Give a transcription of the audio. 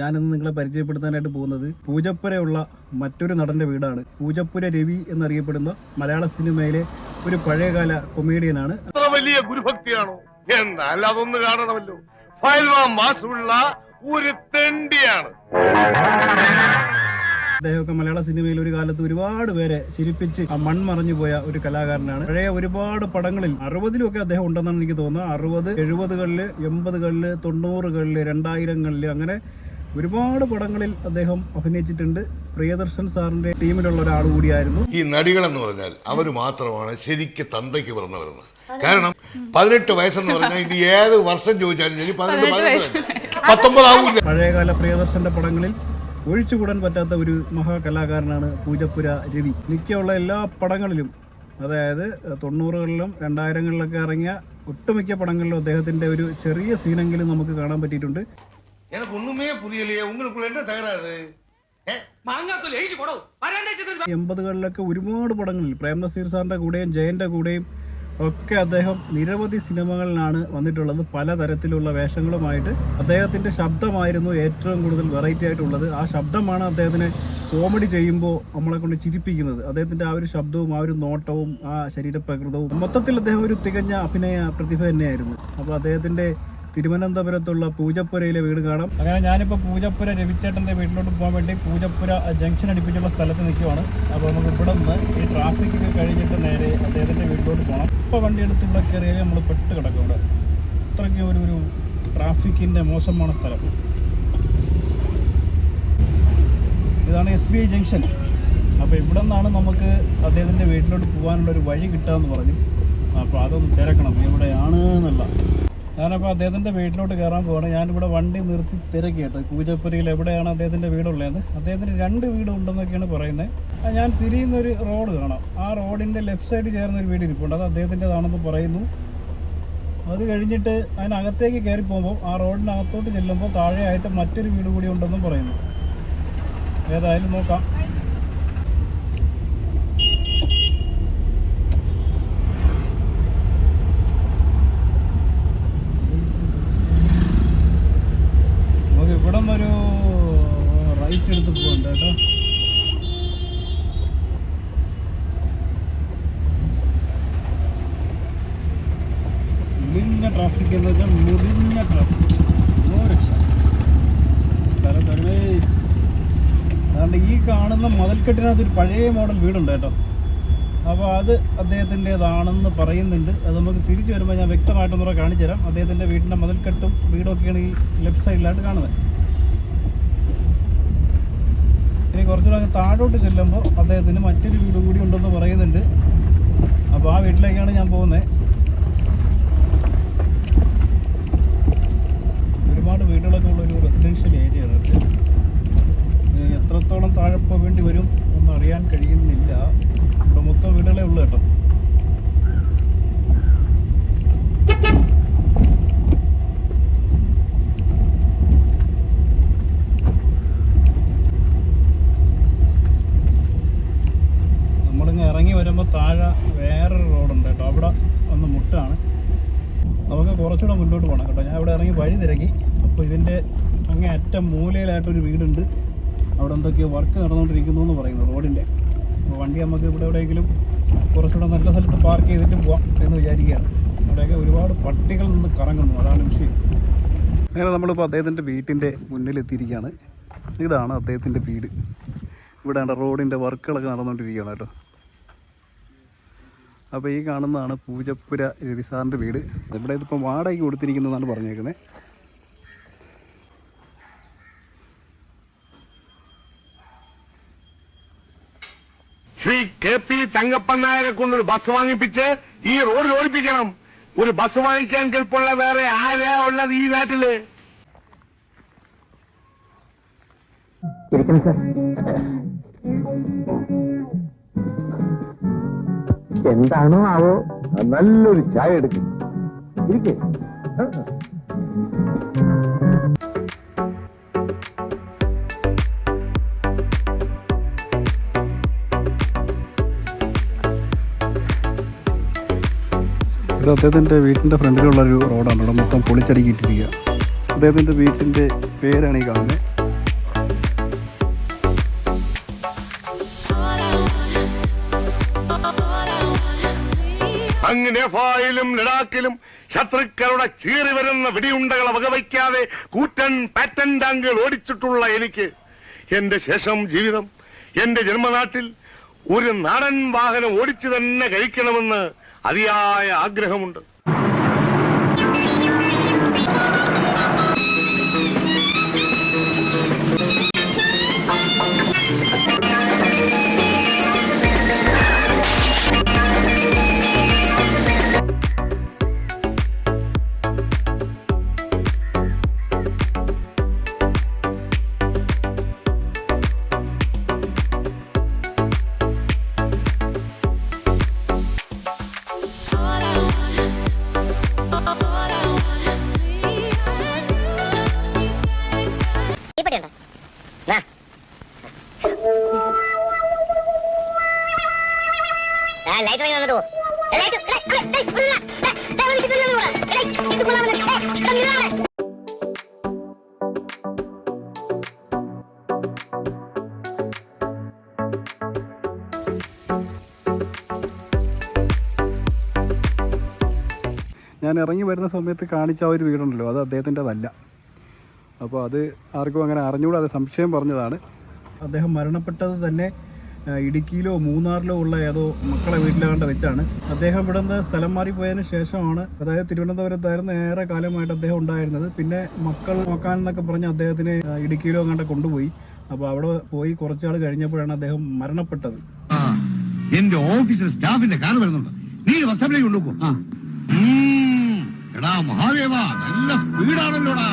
ഞാനിന്ന് നിങ്ങളെ പരിചയപ്പെടുത്താനായിട്ട് പോകുന്നത് പൂജപ്പുരയുള്ള മറ്റൊരു നടന്റെ വീടാണ്. പൂജപ്പുര രവി എന്നറിയപ്പെടുന്ന മലയാള സിനിമയിലെ ഒരു പഴയകാല കൊമേഡിയനാണ്. വലിയ ഗുരുഭക്തിയാണോ. എന്നാൽ അതൊന്ന് കാണണമല്ലോ. മാസമുള്ള ഒരു തെണ്ടിയാണ്. അദ്ദേഹമൊക്കെ മലയാള സിനിമയിൽ ഒരു കാലത്ത് ഒരുപാട് പേരെ ചിരിപ്പിച്ച് ആ മൺമറഞ്ഞു പോയ ഒരു കലാകാരനാണ്. പഴയ ഒരുപാട് പടങ്ങളിൽ അറുപതിലൊക്കെ അദ്ദേഹം ഉണ്ടെന്നാണ് എനിക്ക് തോന്നുന്നത്. അറുപത് എഴുപതുകളിൽ എൺപതുകളിൽ തൊണ്ണൂറുകളിൽ രണ്ടായിരങ്ങളിൽ അങ്ങനെ ഒരുപാട് പടങ്ങളിൽ അദ്ദേഹം അഭിനയിച്ചിട്ടുണ്ട്. പ്രിയദർശൻ സാറിന്റെ ടീമിലുള്ള ഒരാൾ കൂടിയായിരുന്നു. ഈ നടികൾ എന്ന് പറഞ്ഞാൽ അവർ മാത്രമാണ് ശരിക്ക് തന്തയ്ക്ക് പിറന്നവരെന്ന് കാരണം പതിനെട്ട് വയസ്സെന്ന് പറഞ്ഞാൽ ഇനി ഏത് വർഷം ചോദിച്ചാലും ശരി പതിനെട്ട് പതിനെട്ട് പത്തൊമ്പതാവൂല പഴയകാല പ്രിയദർശന്റെ പടങ്ങളിൽ ഒഴിച്ചുകൂടാൻ പറ്റാത്ത ഒരു മഹാകലാകാരനാണ് പൂജപ്പുര രവി. മിക്കുള്ള എല്ലാ പടങ്ങളിലും അതായത് തൊണ്ണൂറുകളിലും രണ്ടായിരങ്ങളിലൊക്കെ ഇറങ്ങിയ ഒട്ടുമിക്ക പടങ്ങളിലും അദ്ദേഹത്തിന്റെ ഒരു ചെറിയ സീനെങ്കിലും നമുക്ക് കാണാൻ പറ്റിയിട്ടുണ്ട്. எனக்கு ஒண்ணுமே புரியலையே உங்களுக்குள்ள என்ன தகராறு മാങ്ങാത്തൊലി എഴുതി പോടോ വരാണ്ടേക്ക് എൺപതുകളിലൊക്കെ ഒരുപാട് പടങ്ങളിൽ പ്രേം നസീർ സാറിന്റെ കൂടെയും ജയന്റെ കൂടെയും ഒക്കെ അദ്ദേഹം നിരവധി സിനിമകളിലാണ് വന്നിട്ടുള്ളത് പലതരത്തിലുള്ള വേഷങ്ങളുമായിട്ട് അദ്ദേഹത്തിന്റെ ശബ്ദമായിരുന്നു ഏറ്റവും കൂടുതൽ വെറൈറ്റി ആയിട്ടുള്ളത് ആ ശബ്ദമാണ് അദ്ദേഹത്തിനെ കോമഡി ചെയ്യുമ്പോൾ നമ്മളെ കൊണ്ട് ചിരിപ്പിക്കുന്നത് അദ്ദേഹത്തിന്റെ ആ ഒരു ശബ്ദവും ആ ഒരു നോട്ടവും ആ ശരീരപ്രകൃതവും മൊത്തത്തിൽ അദ്ദേഹം ഒരു തികഞ്ഞ അഭിനയ പ്രതിഭ തന്നെയായിരുന്നു അപ്പോൾ അദ്ദേഹത്തിന്റെ തിരുവനന്തപുരത്തുള്ള പൂജപ്പുരയിലെ വീട് കാണാം. അങ്ങനെ ഞാനിപ്പോൾ പൂജപ്പുര രവിച്ചേട്ടന്റെ വീട്ടിലോട്ട് പോകാൻ വേണ്ടി പൂജപ്പുര ജംഗ്ഷൻ അടുപ്പിച്ചുള്ള സ്ഥലത്ത് നിൽക്കുവാണ്. അപ്പോൾ നമുക്ക് ഇവിടെ നിന്ന് ഈ ട്രാഫിക് ഒക്കെ കഴിഞ്ഞിട്ട് നേരെ അദ്ദേഹത്തിന്റെ വീട്ടിലോട്ട് പോകണം ഇപ്പോൾ വണ്ടി എടുത്ത് ഇവിടെ കയറിയാൽ നമ്മൾ പെട്ട് കിടക്കും ഇവിടെ. അത്രയ്ക്ക് ഒരു ഒരു ട്രാഫിക്കിന്റെ മോശമാണ് സ്ഥലം. ഇതാണ് എസ് ബി ഐ ജംഗ്ഷൻ. അപ്പോൾ ഇവിടെ നിന്നാണ് നമുക്ക് അദ്ദേഹത്തിന്റെ വീട്ടിലോട്ട് പോകാനുള്ള ഒരു വഴി എന്ന് പറഞ്ഞു. അപ്പോൾ അതൊന്ന് തിരക്കണം. എവിടെയാണ് എന്നല്ല ഞാനപ്പോൾ അദ്ദേഹത്തിന്റെ വീട്ടിലോട്ട് കയറാൻ പോവാണ്. ഞാനിവിടെ വണ്ടി നിർത്തി തിരക്കി കേട്ടോ. പൂജപ്പുരയിൽ എവിടെയാണ് അദ്ദേഹത്തിന്റെ വീടുള്ളതെന്ന്. അദ്ദേഹത്തിന് രണ്ട് വീടുണ്ടെന്നൊക്കെയാണ് പറയുന്നത്. ഞാൻ തിരിയുന്നൊരു റോഡ് കാണാം. ആ റോഡിന്റെ ലെഫ്റ്റ് സൈഡ് ചേർന്ന ഒരു വീട് ഇരിപ്പുണ്ട്. അത് അദ്ദേഹത്തിന്റെതാണെന്ന് പറയുന്നു. അത് കഴിഞ്ഞിട്ട് അതിനകത്തേക്ക് കയറി പോകുമ്പോൾ ആ റോഡിനകത്തോട്ട് ചെല്ലുമ്പോൾ താഴെയായിട്ട് മറ്റൊരു വീട് കൂടി ഉണ്ടെന്നും പറയുന്നു. ഏതായാലും നോക്കാം നമുക്ക് ഇവിടെ നിന്നൊരു റൈറ്റ് എടുത്ത് പോകണ്ട കേട്ടോ. മുടിഞ്ഞ ട്രാഫിക് എന്ന് വെച്ചാൽ മുടിഞ്ഞ ട്രാഫിക് നോ രക്ഷ അതുകൊണ്ട് ഈ കാണുന്ന മതിൽക്കെട്ടിനകത്ത് ഒരു പഴയ മോഡൽ വീടുണ്ട് കേട്ടോ. അപ്പോൾ അത് അദ്ദേഹത്തിന്റെതാണെന്ന് പറയുന്നുണ്ട്. അത് നമുക്ക് തിരിച്ചു വരുമ്പോൾ ഞാൻ വ്യക്തമായിട്ടൊന്നുകൂടെ കാണിച്ചു തരാം അദ്ദേഹത്തിന്റെ വീടിന്റെ മതിൽക്കെട്ടും വീടൊക്കെയാണ് ഈ ലെഫ്റ്റ് സൈഡിലായിട്ട് കാണുന്നത്. ഇനി കുറച്ചുകൂടെ താഴോട്ട് ചെല്ലുമ്പോൾ അദ്ദേഹത്തിന് മറ്റൊരു വീട് കൂടി ഉണ്ടെന്ന് പറയുന്നുണ്ട്. അപ്പോൾ ആ വീട്ടിലേക്കാണ് ഞാൻ പോകുന്നത് ഒരുപാട് വീടുകളൊക്കെ ഉള്ള ഒരു റെസിഡൻഷ്യൽ ഏരിയ ആണ് ഇത്. ഇത് എത്രത്തോളം താഴെ പോവേണ്ടി വരും ഒന്നും അറിയാൻ കഴിയുന്നില്ല ഇവിടെ മൊത്തം വീടുകളേ ഉള്ളൂ കേട്ടോ നമ്മളിങ്ങ് ഇറങ്ങി വരുമ്പോൾ താഴെ വേറൊരു റോഡുണ്ട് കേട്ടോ. അവിടെ ഒന്ന് മുട്ടാണ്. നമുക്ക് കുറച്ചുകൂടെ മുന്നോട്ട് പോകണം കേട്ടോ. ഞാൻ ഇവിടെ ഇറങ്ങി വഴി തിരക്കി. അപ്പോൾ ഇതിന്റെ അങ്ങേ അറ്റം മൂലയിലായിട്ടൊരു വീടുണ്ട്. അവിടെ എന്തൊക്കെയോ വർക്ക് നടന്നുകൊണ്ടിരിക്കുന്നു എന്ന് പറയുന്നു റോഡിന്റെ. അപ്പോൾ വണ്ടി നമുക്ക് ഇവിടെ എവിടെയെങ്കിലും കുറച്ചുകൂടെ നല്ല സ്ഥലത്ത് പാർക്ക് ചെയ്തിട്ട് പോവാം എന്ന് വിചാരിക്കുകയാണ്. ഇവിടെയൊക്കെ ഒരുപാട് പട്ടികൾ നിന്ന് കറങ്ങുന്നു. അതാണ് വിഷയം. അങ്ങനെ നമ്മളിപ്പോൾ അദ്ദേഹത്തിന്റെ വീട്ടിന്റെ മുന്നിലെത്തിയിരിക്കുകയാണ് ഇതാണ് അദ്ദേഹത്തിന്റെ വീട്. ഇവിടെ ആണ് റോഡിന്റെ വർക്കുകളൊക്കെ നടന്നുകൊണ്ടിരിക്കുകയാണ് കേട്ടോ. അപ്പോൾ ഈ കാണുന്നതാണ് പൂജപ്പുര രവിസാറിന്റെ വീട്. ഇവിടെ ഇതിപ്പോൾ വാടകയ്ക്ക് കൊടുത്തിരിക്കുന്നതാണ് പറഞ്ഞേക്കുന്നത് ശ്രീ കെ പി തങ്കപ്പൻ നായരെ കൊണ്ടൊരു ബസ് വാങ്ങിപ്പിച്ച് ഈ റോഡിൽ ഓടിപ്പിക്കണം. ഒരു ബസ് വാങ്ങിക്കാൻ കെൽപ്പുള്ള വേറെ ആരാ ഉള്ളത് ഈ നാട്ടിൽ? എന്താണോ ആവോ? നല്ലൊരു ചായ എടുക്കും. ഇരിക്കേ. ഇത് അദ്ദേഹത്തിന്റെ വീട്ടിന്റെ ഫ്രണ്ടിലുള്ള ഒരു റോഡാണ്. ഇവിടെ മൊത്തം പൊളിച്ചടുക്കിയിട്ടിരിക്കുക. അദ്ദേഹത്തിന്റെ വീട്ടിന്റെ പേരാണ് ഈ കാണുന്നത്. അങ്ങ് നേപ്പാളിലും ലഡാക്കിലും ശത്രുക്കളുടെ ചീറി വരുന്ന വെടിയുണ്ടകളെ വകവയ്ക്കാതെ കൂറ്റൻ പാറ്റൻ ടാങ്കുകൾ ഓടിച്ചിട്ടുള്ള എനിക്ക് എന്റെ ശേഷം ജീവിതം എന്റെ ജന്മനാട്ടിൽ ഒരു നാടൻ വാഹനം ഓടിച്ചു തന്നെ കഴിക്കണമെന്ന് അതിയായ ആഗ്രഹമുണ്ട്. നിന്നാ. ഞാൻ ഇറങ്ങി വരുന്ന സമയത്ത് കാണിച്ച ആ ഒരു വീടുണ്ടല്ലോ അത് അദ്ദേഹത്തിന്റെതല്ല. അപ്പോൾ അത് ആർക്കും അങ്ങനെ അറിഞ്ഞുകൂടാ അത് സംശയം പറഞ്ഞതാണ്. അദ്ദേഹം മരണപ്പെട്ടത് തന്നെ ഇടുക്കിയിലോ മൂന്നാറിലോ ഉള്ള ഏതോ മക്കളെ വീട്ടിലാണ്ട് വെച്ചാണ്. അദ്ദേഹം ഇവിടെ നിന്ന് സ്ഥലം മാറിപ്പോയതിന് ശേഷമാണ് അതായത് തിരുവനന്തപുരത്തായിരുന്നു ഏറെ കാലമായിട്ട് അദ്ദേഹം ഉണ്ടായിരുന്നത്. പിന്നെ മക്കൾ നോക്കാൻ എന്നൊക്കെ പറഞ്ഞ് അദ്ദേഹത്തിനെ ഇടുക്കിയിലോ അങ്ങോട്ട് കൊണ്ടുപോയി. അപ്പോൾ അവിടെ പോയി കുറച്ചാൾ കഴിഞ്ഞപ്പോഴാണ് അദ്ദേഹം മരണപ്പെട്ടത്. എന്റെ ഓഫീസിൽ സ്റ്റാഫിന്റെ കാർ വരുന്നുണ്ട്. നീ വർഷത്തിലേക്ക് കൊണ്ടുപോകും എടാ മഹാദേവ നല്ല സ്പീഡാണല്ലോടാ!